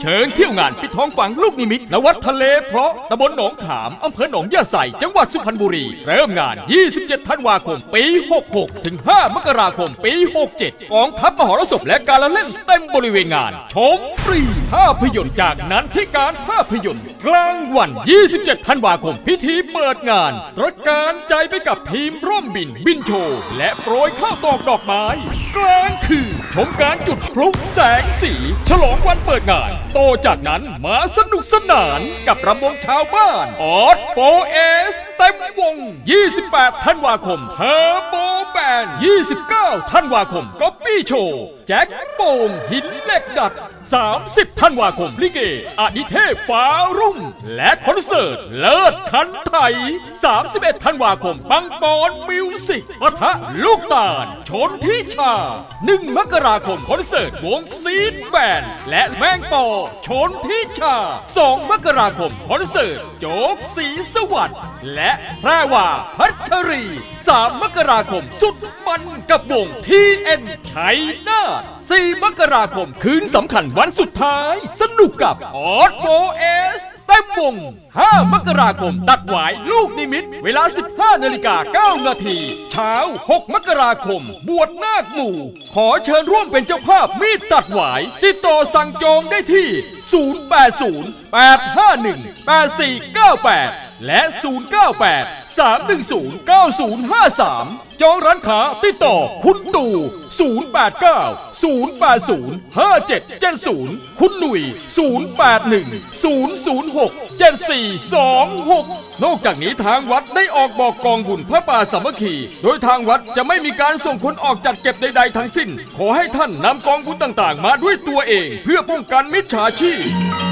เชิญเที่ยวงานปิดทองฝังลูกนิมิตณวัดทะเลเพราะตำบลหนองขามอำเภอหนองยาไสจังหวัดสุพรรณบุรี เริ่มงาน 27 ธันวาคม ปี 66 ถึง 5 มกราคม ปี 67 กองทัพมหรสพและการละเล่นเต็มบริเวณงาน ชมฟรีภาพยนตร์จากนั้นที่การภาพยนตร์ กลางวัน 27 ธันวาคม พิธีเปิดงานตระการใจไปกับทีมร่วมบินบินโชว์และโปรยข้าวตอกดอกไม้ กลางคืนชมการจุดพลุแสงสี ฉลองวันเปิดงานโตจากนั้นมาสนุกสนานกับรำวงชาวบ้านออดโฟเอสเต็มวง 28 ธันวาคมเทอร์โบ น 29 ธันวาคมก็ปี้โชว์แจ็คโป่งหินเหล็กดัด 30 ธันวาคมลิเกอดิเทพฟ้ารุ่ง และคอนเสิร์ต เลิศคันไทย 31 ธันวาคมปังปอนมิวสิกปะทะลูกตาล ชนทิชา 1 มกราคมคอนเสิร์ตวงซีดแบนและแมงปอ ชนทิชา 2 มกราคมคอนเสิร์ต โจ๊กสีสวัสดิ์และแพรวาพัชรี 3 มกราคมสุดมันกับวงทีเอ็นชัยนาท4มกราคมคืนสำคัญวันสุดท้าย สนุกกับออดโฟเอสเต็มวง 5 มกราคม ตัดหวายลูกนิมิต เวลา 15นาฬิกา9นาทีเช้า 6 มกราคม บวชนาคหมู่ ขอเชิญร่วมเป็นเจ้าภาพมีดตัดหวาย ติดต่อสั่งจองได้ที่ 080 851 8498 และ 098 310 9053จองร้านค้าติดต่อคุณตู่ 089 080 5770 คุณหนุ่ย 081 006 7426 นอกจากนี้ทางวัดได้ออกบอกกองบุญพระป่าสามัคคี โดยทางวัดจะไม่มีการส่งคนออกจัดเก็บใดๆทั้งสิ้น ขอให้ท่านนำกองบุญต่างๆ มาด้วยตัวเอง เพื่อป้องกันมิจฉาชีพ